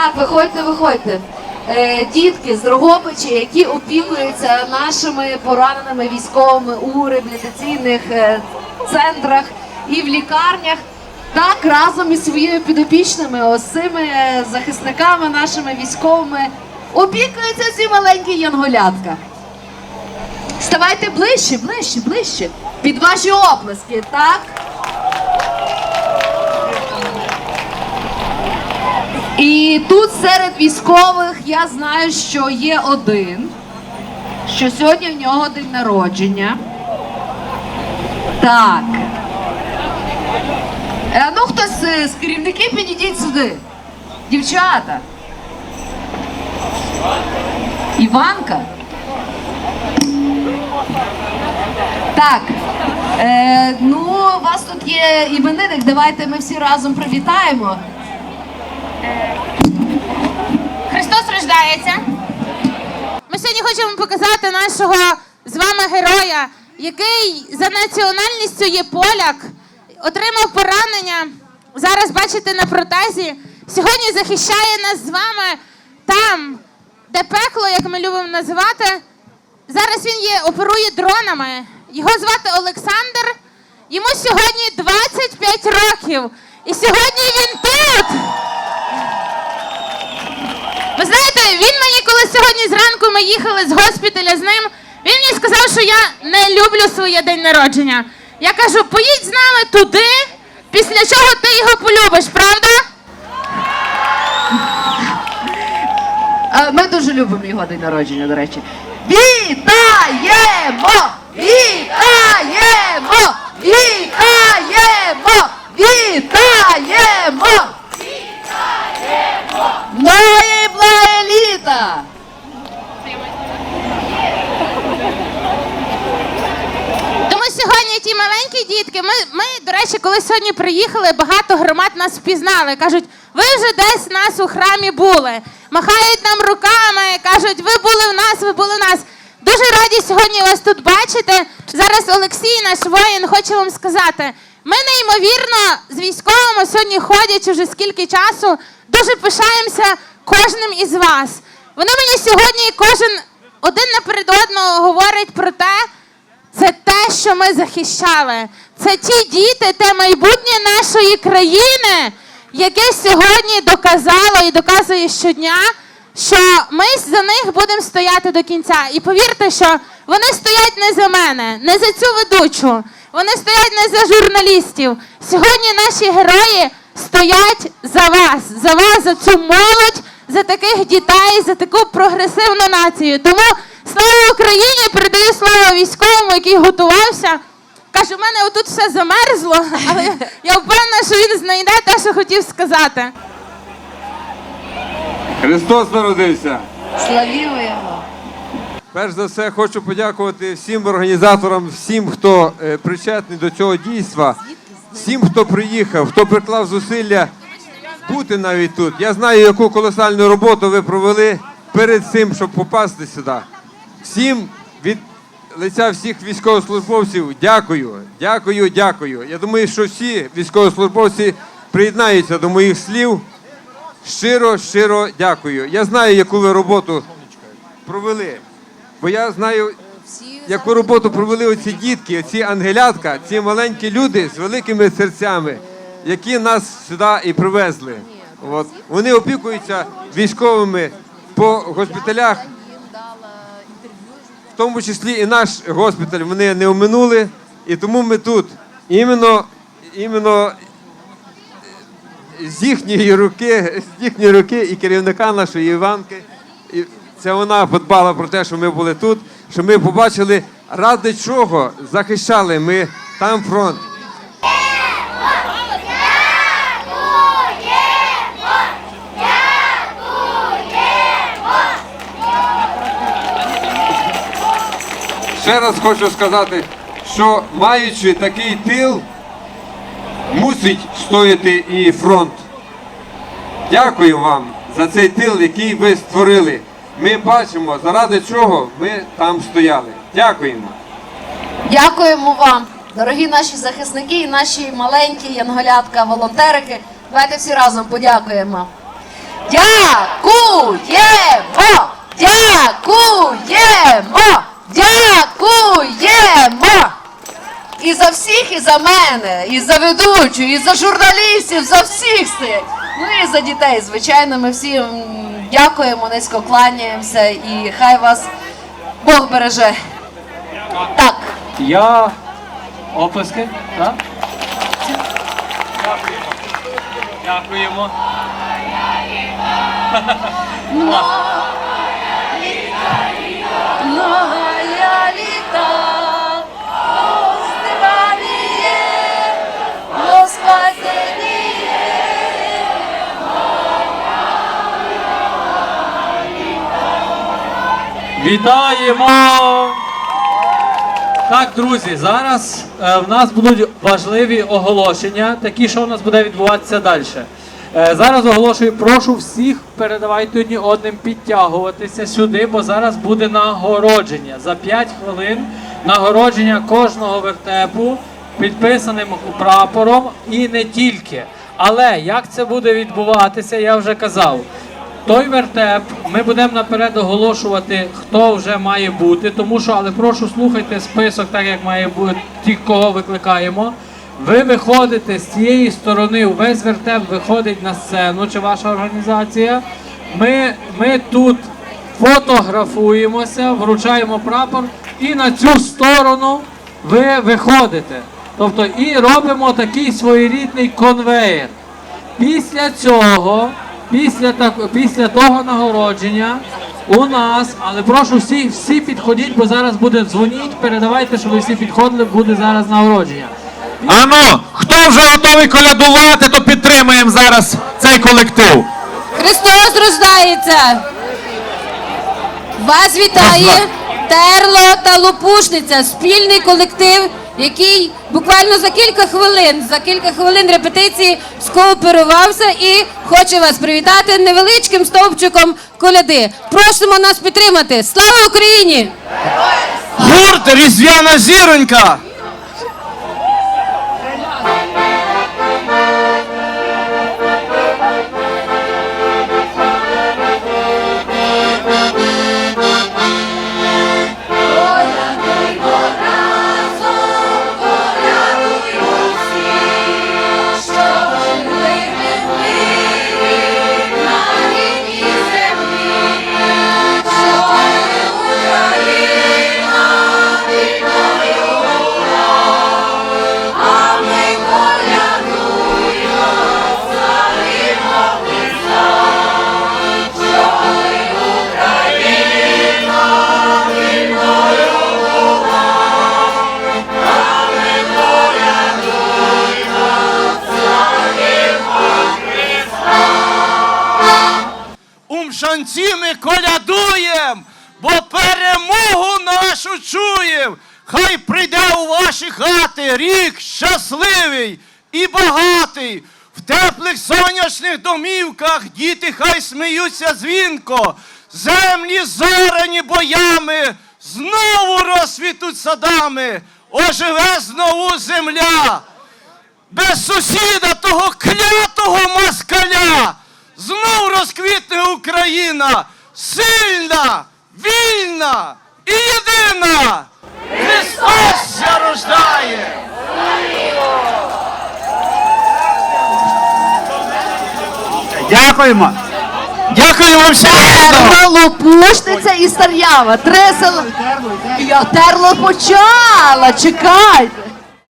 Так, виходьте, виходьте. Е, дітки з Дрогобича, які опікуються нашими пораненими військовими у реабілітаційних е, центрах і в лікарнях. Так, разом із своїми підопічними, ось цими е, захисниками, нашими військовими, опікуються ці маленькі янголятка. Ставайте ближче, ближче, ближче. Під ваші оплески, так? І тут серед військових я знаю, що є один, що сьогодні в нього день народження. Так. Е, ну, хтось е, з керівників підійдіть сюди. Дівчата. Іванка. Так. Е, ну, у вас тут є іменинник, давайте ми всі разом привітаємо. Христос рождається. Ми сьогодні хочемо показати нашого з вами героя, який за національністю є поляк, отримав поранення. Зараз бачите на протезі. Сьогодні захищає нас з вами там, де пекло, як ми любимо називати. Зараз він є, оперує дронами. Його звати Олександр. Йому сьогодні 25 років. І сьогодні він тут. Сьогодні зранку ми їхали з госпіталя з ним, він мені сказав, що я не люблю своє день народження. Я кажу, поїдь з нами туди, після чого ти його полюбиш, правда? Ми дуже любимо його день народження, до речі. Вітаємо! Вітаємо! Вітаємо! Вітаємо! Нової благе літа! Тому сьогодні ті маленькі дітки, ми, ми, до речі, коли сьогодні приїхали, багато громад нас впізнали. Кажуть, ви вже десь нас у храмі були. Махають нам руками, кажуть, ви були в нас, ви були в нас. Дуже раді сьогодні вас тут бачити. Зараз Олексій, наш воїн, хоче вам сказати. Ми неймовірно з військовими сьогодні ходячи вже скільки часу, дуже пишаємося кожним із вас. Вони мені сьогодні кожен один наперед одного говорить про те, це те, що ми захищали. Це ті діти, те майбутнє нашої країни, яке сьогодні доказало і доказує щодня, що ми за них будемо стояти до кінця. І повірте, що вони стоять не за мене, не за цю ведучу, вони стоять не за журналістів. Сьогодні наші герої стоять за вас, за вас, за цю молодь, за таких дітей, за таку прогресивну націю. Тому слава Україні! Передаю слово військовому, який готувався. Каже, у мене отут все замерзло, але я впевнена, що він знайде те, що хотів сказати. Христос народився. Славімо його! Перш за все, хочу подякувати всім організаторам, всім, хто е, причетний до цього дійства, всім, хто приїхав, хто приклав зусилля бути навіть тут. Я знаю, яку колосальну роботу ви провели перед цим, щоб попасти сюди. Всім від лиця всіх військовослужбовців дякую, дякую, дякую. Я думаю, що всі військовослужбовці приєднаються до моїх слів. Щиро, щиро дякую. Я знаю, яку ви роботу провели. Бо я знаю, яку роботу провели оці дітки, оці ангелятка, ці маленькі люди з великими серцями, які нас сюди і привезли. От. Вони опікуються військовими по госпіталях, тому числі і наш госпіталь вони не оминули, і тому ми тут. Іменно, іменно з їхньої руки, з їхньої руки і керівника нашої Іванки. І це вона подбала про те, що ми були тут, що ми побачили, ради чого захищали ми там фронт. Ще раз хочу сказати, що маючи такий тил, мусить стояти і фронт. Дякую вам за цей тил, який ви створили. Ми бачимо, заради чого ми там стояли. Дякуємо. Дякуємо вам, дорогі наші захисники і наші маленькі янголятка, волонтерики. Давайте всі разом подякуємо. Дякуємо! Дякуємо! Дякуємо! І за всіх, і за мене, і за ведучу, і за журналістів, за всіх стоять. Ну і за дітей, звичайно, ми всі дякуємо, низько кланяємося і хай вас Бог береже. Так. Я оплески, так? Дякуємо. Многая Вітаємо! Так, друзі, зараз е, в нас будуть важливі оголошення, такі, що у нас буде відбуватися далі. Е, зараз оголошую, прошу всіх передавайте одні одним підтягуватися сюди, бо зараз буде нагородження. За 5 хвилин нагородження кожного вертепу підписаним прапором і не тільки. Але як це буде відбуватися, я вже казав. Той вертеп ми будемо наперед оголошувати, хто вже має бути, тому що, але прошу слухайте список, так як має бути ті, кого викликаємо. Ви виходите з цієї сторони, весь вертеп виходить на сцену, чи ваша організація. Ми, ми тут фотографуємося, вручаємо прапор, і на цю сторону ви виходите. Тобто і робимо такий своєрідний конвеєр. Після цього, після, так, після того нагородження, у нас, але прошу всі, всі підходіть, бо зараз буде дзвоніть, передавайте, щоб ви всі підходили, буде зараз нагородження. Ану, хто вже готовий колядувати, то підтримаємо зараз цей колектив. Христос рождається! Вас вітає Терло та Лопушниця, спільний колектив, який буквально за кілька хвилин, за кілька хвилин репетиції скооперувався і хоче вас привітати невеличким стовпчиком коляди. Просимо нас підтримати. Слава Україні! Гурт Різдвяна зіронька. Умшанці ми колядуєм, бо перемогу нашу чуєм. Хай прийде у ваші хати рік щасливий і багатий. В теплих сонячних домівках діти хай сміються дзвінко, землі зорані боями, знову розсвітуть садами, оживе знову земля без сусіда того клятого москаля. Знов розквітне Україна, сильна, вільна і єдина. Христос ся рождає! Дякуємо. Дякуємо всім. Терло, Лопушниця і Стар'ява. Три села. Я терло почала. Чекайте.